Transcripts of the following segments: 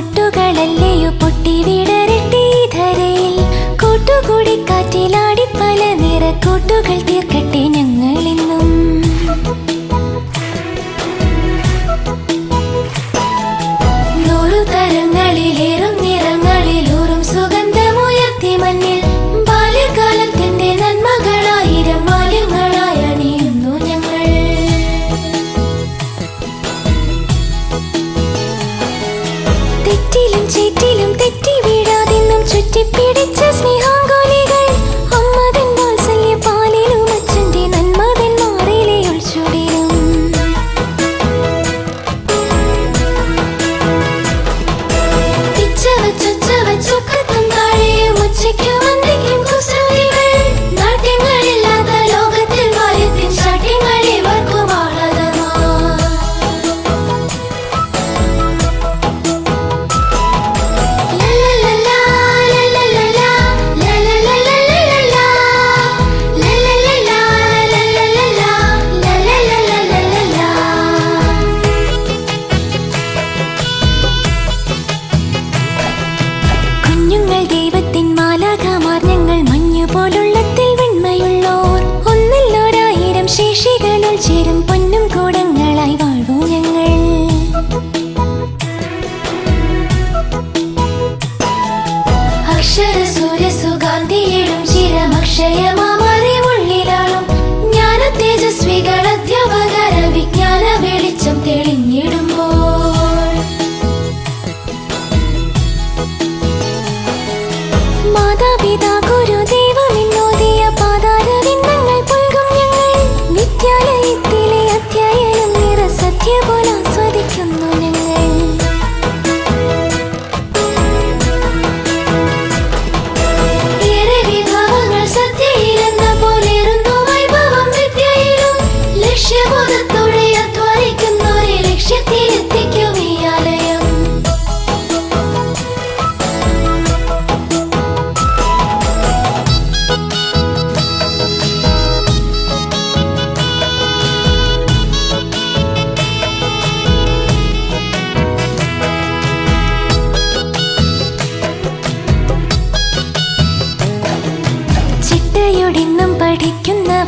പൊട്ടുകളല്ലയോ പൊട്ടി വിടരട്ടെ ധരയിൽ. കൂട്ടുകൂടി കാറ്റിലാടി പല നിറ നിറക്കൂട്ടുകൾ തീർക്കട്ടെ ഞങ്ങളിന്നു തെറ്റിലും ചേറ്റിലും തെറ്റി വീഴാതെന്നും ചുറ്റിപ്പിടി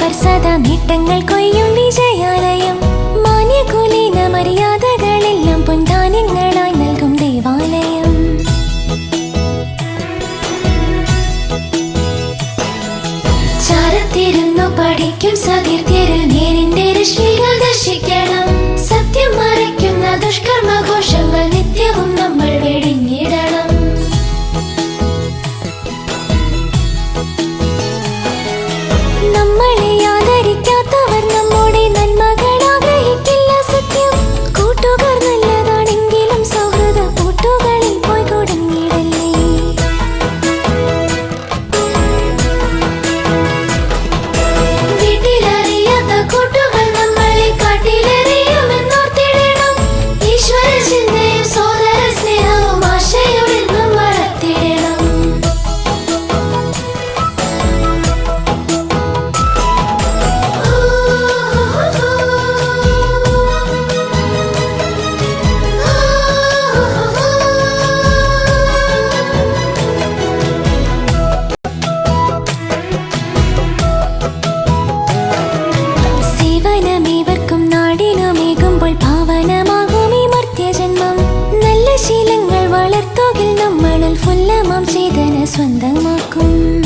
കാപ്പർ സദാ കൊയ്യും വിജയാലയം. മാന്യകുലീന മര്യാദകളെല്ലാം പൊന്താൻ சொந்தமாக்கும்